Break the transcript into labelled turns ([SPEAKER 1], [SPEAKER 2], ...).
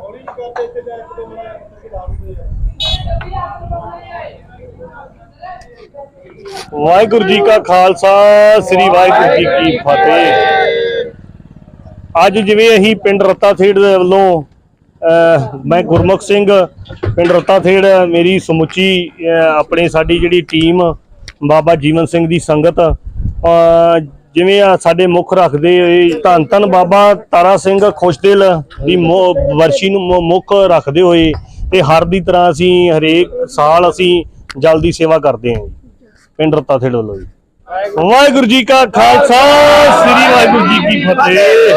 [SPEAKER 1] ਹੌਲੀ ਕਰਦੇ ਇੱਥੇ ਜਾ ਕੇ ਮੈਂ ਤੁਸੀਂ ਲਾ ਦਿੰਦੇ
[SPEAKER 2] ਵਾਹਿਗੁਰੂ ਜੀ ਕਾ ਖਾਲਸਾ ਸ੍ਰੀ ਵਾਹਿਗੁਰੂ ਜੀ ਕੀ ਫਤਿਹ। ਅੱਜ ਜਿਵੇਂ ਅਸੀਂ ਪਿੰਡ ਰੱਤਾ ਥੇੜ ਦੇ ਵੱਲੋਂ ਅਹ, ਮੈਂ ਗੁਰਮੁਖ ਸਿੰਘ ਪਿੰਡ ਰੱਤਾ ਥੇੜ ਮੇਰੀ ਸਮੁੱਚੀ ਅਹ, ਆਪਣੀ ਸਾਡੀ ਜਿਹੜੀ ਟੀਮ ਬਾਬਾ ਜੀਵਨ ਸਿੰਘ ਦੀ ਸੰਗਤ ਅਹ, ਜਿਵੇਂ ਆ ਸਾਡੇ ਮੁੱਖ ਰੱਖਦੇ ਹੋਏ ਧੰਨ ਧੰਨ ਬਾਬਾ ਤਾਰਾ ਸਿੰਘ ਖੁਸ਼ਦਿਲ ਦੀ ਵਰਸ਼ੀ ਨੂੰ ਮੁੱਖ ਰੱਖਦੇ ਹੋਏ ਤੇ ਹਰ ਦੀ ਤਰ੍ਹਾਂ ਅਸੀਂ ਹਰੇਕ ਸਾਲ ਅਸੀਂ ਜਲ ਦੀ ਸੇਵਾ ਕਰਦੇ ਹਾਂ ਜੀ ਪਿੰਡ ਰਤਾ ਥੇੜ ਵੱਲੋਂ ਜੀ। ਵਾਹਿਗੁਰੂ ਜੀ ਕਾ ਖਾਲਸਾ, ਸ੍ਰੀ
[SPEAKER 1] ਵਾਹਿਗੁਰੂ ਜੀ ਕੀ ਫਤਿਹ।